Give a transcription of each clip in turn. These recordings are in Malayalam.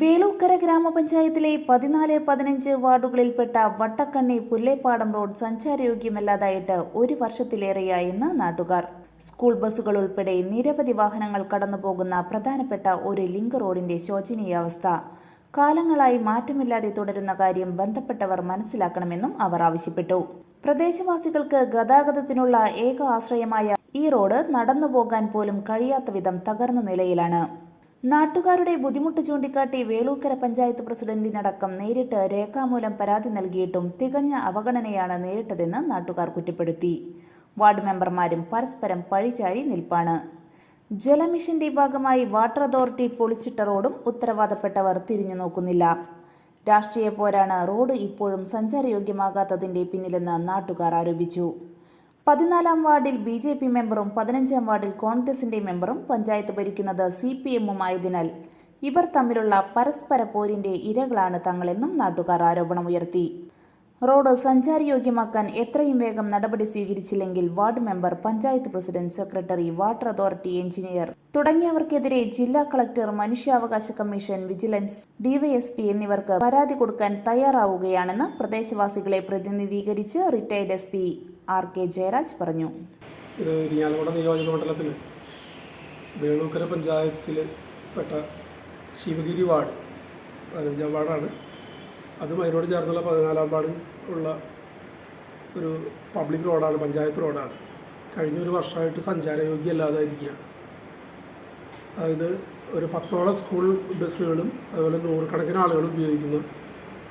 വേളൂക്കര ഗ്രാമപഞ്ചായത്തിലെ പതിനാല് പതിനഞ്ച് വാർഡുകളിൽപ്പെട്ട വട്ടക്കണ്ണി പുല്ലേപ്പാടം റോഡ് സഞ്ചാരയോഗ്യമല്ലാതായിട്ട് ഒരു വർഷത്തിലേറെയായെന്ന് നാട്ടുകാർ. സ്കൂൾ ബസ്സുകൾ ഉൾപ്പെടെ നിരവധി വാഹനങ്ങൾ കടന്നുപോകുന്ന പ്രധാനപ്പെട്ട ഒരു ലിങ്ക് റോഡിന്റെ ശോചനീയാവസ്ഥ. കാലങ്ങളായി മാറ്റമില്ലാതെ തുടരുന്ന കാര്യം ബന്ധപ്പെട്ടവർ മനസ്സിലാക്കണമെന്നും അവർ ആവശ്യപ്പെട്ടു. പ്രദേശവാസികൾക്ക് ഗതാഗതത്തിനുള്ള ഏക ആശ്രയമായ ഈ റോഡ് നടന്നുപോകാൻ പോലും കഴിയാത്ത വിധം തകർന്ന നിലയിലാണ്. നാട്ടുകാരുടെ ബുദ്ധിമുട്ട് ചൂണ്ടിക്കാട്ടി വേളൂക്കര പഞ്ചായത്ത് പ്രസിഡന്റിനടക്കം നേരിട്ട് രേഖാമൂലം പരാതി നൽകിയിട്ടും തികഞ്ഞ അവഗണനയാണ് നേരിട്ടതെന്ന് നാട്ടുകാർ കുറ്റപ്പെടുത്തി. വാർഡ് മെമ്പർമാരും പരസ്പരം പഴിചാരി നിൽപ്പാണ്. ജലമിഷന്റെ ഭാഗമായി വാട്ടർ അതോറിറ്റി പൊളിച്ചിട്ട റോഡും ഉത്തരവാദപ്പെട്ടവർ തിരിഞ്ഞു നോക്കുന്നില്ല. രാഷ്ട്രീയ പോരാണ് റോഡ് ഇപ്പോഴും സഞ്ചാരയോഗ്യമാകാത്തതിന്റെ പിന്നിലെന്ന് നാട്ടുകാർ ആരോപിച്ചു. പതിനാലാം വാർഡിൽ ബി ജെ പി മെമ്പറും പതിനഞ്ചാം വാർഡിൽ കോൺഗ്രസിന്റെ മെമ്പറും പഞ്ചായത്ത് ഭരിക്കുന്നത് സി പി എമ്മും ആയതിനാൽ ഇവർ തമ്മിലുള്ള പരസ്പര പോരിന്റെ ഇരകളാണ് തങ്ങളെന്നും നാട്ടുകാർ ആരോപണമുയർത്തി റോഡ് സഞ്ചാരയോഗ്യമാക്കാൻ എത്രയും വേഗം നടപടി സ്വീകരിച്ചില്ലെങ്കിൽ ward member panchayat president secretary water authority engineer തുടങ്ങിയവർക്കെതിരെ ജില്ലാ കളക്ടർ മനുഷ്യാവകാശ കമ്മീഷൻ വിജിലൻസ് ഡിവൈഎസ്പി എന്നിവർക്ക് പരാതി കൊടുക്കാൻ തയ്യാറാവുകയാണെന്ന് പ്രദേശവാസികളെ പ്രതിനിധീകരിച്ച് retired S R K Jayaraj പറഞ്ഞു. ഇത് ഇരിങ്ങാലക്കുട നിയോജക മണ്ഡലത്തിൽ വേണൂക്കര പഞ്ചായത്തിൽ പെട്ട ശിവഗിരി വാർഡ് പതിനഞ്ചാം വാർഡാണ്. അതും അതിനോട് ചേർന്നുള്ള പതിനാലാം വാർഡ് ഉള്ള ഒരു പബ്ലിക് റോഡാണ് പഞ്ചായത്ത് റോഡാണ്. കഴിഞ്ഞൊരു വർഷമായിട്ട് സഞ്ചാരയോഗ്യമല്ലാതായിരിക്കുകയാണ് അതായത് ഒരു പത്തോളം സ്കൂൾ ബസ്സുകളും അതുപോലെ നൂറുകണക്കിന് ആളുകളും ഉപയോഗിക്കുന്ന.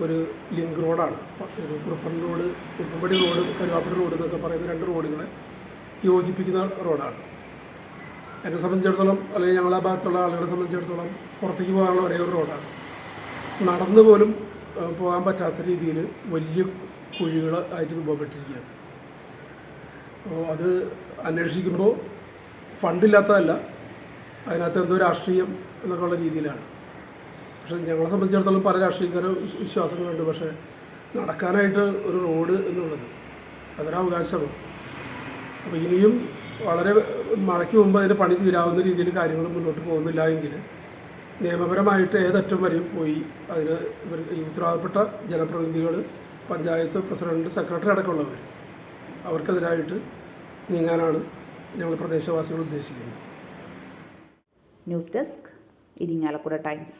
ഒരു ലിങ്ക് റോഡാണ്. ഒരു Kuruppan road Kuruppampady road Karuvappady road എന്നൊക്കെ പറയുന്ന രണ്ട് റോഡുകളെ യോജിപ്പിക്കുന്ന റോഡാണ്. എന്നെ സംബന്ധിച്ചിടത്തോളം അല്ലെങ്കിൽ ഞങ്ങളെ ഭാഗത്തുള്ള ആളുകളെ സംബന്ധിച്ചിടത്തോളം പുറത്തേക്ക് പോകാനുള്ള ഒരേ ഒരു റോഡാണ്. നടന്നു പോലും പോകാൻ പറ്റാത്ത രീതിയിൽ വലിയ കുഴികൾ ആയിട്ട് രൂപപ്പെട്ടിരിക്കുകയാണ്. അപ്പോൾ അത് അന്വേഷിക്കുമ്പോൾ ഫണ്ടില്ലാത്തതല്ല അതിനകത്ത് എന്തോ രാഷ്ട്രീയം എന്നൊക്കെ ഉള്ള രീതിയിലാണ്. പക്ഷേ ഞങ്ങളെ സംബന്ധിച്ചിടത്തോളം പല രാഷ്ട്രീയക്കാരും വിശ്വാസങ്ങളുണ്ട്. പക്ഷേ നടക്കാനായിട്ട് ഒരു റോഡ് എന്നുള്ളത് അതൊരവകാശമാണ് അപ്പോൾ ഇനിയും വളരെ മഴയ്ക്ക് മുമ്പ് അതിന്റെ പണി തീരാവുന്ന രീതിയിൽ കാര്യങ്ങൾ മുന്നോട്ട് പോകുന്നില്ല എങ്കിൽ നിയമപരമായിട്ട് ഏതറ്റം വരെയും പോയി അതിന് ഇവർ ഈ ഉത്തരവാദപ്പെട്ട ജനപ്രതിനിധികൾ പഞ്ചായത്ത് പ്രസിഡന്റ് സെക്രട്ടറി അടക്കമുള്ളവർ അവർക്കെതിരായിട്ട് നീങ്ങാനാണ് ഞങ്ങൾ പ്രദേശവാസികൾ ഉദ്ദേശിക്കുന്നത്. News desk Irinjalakuda times.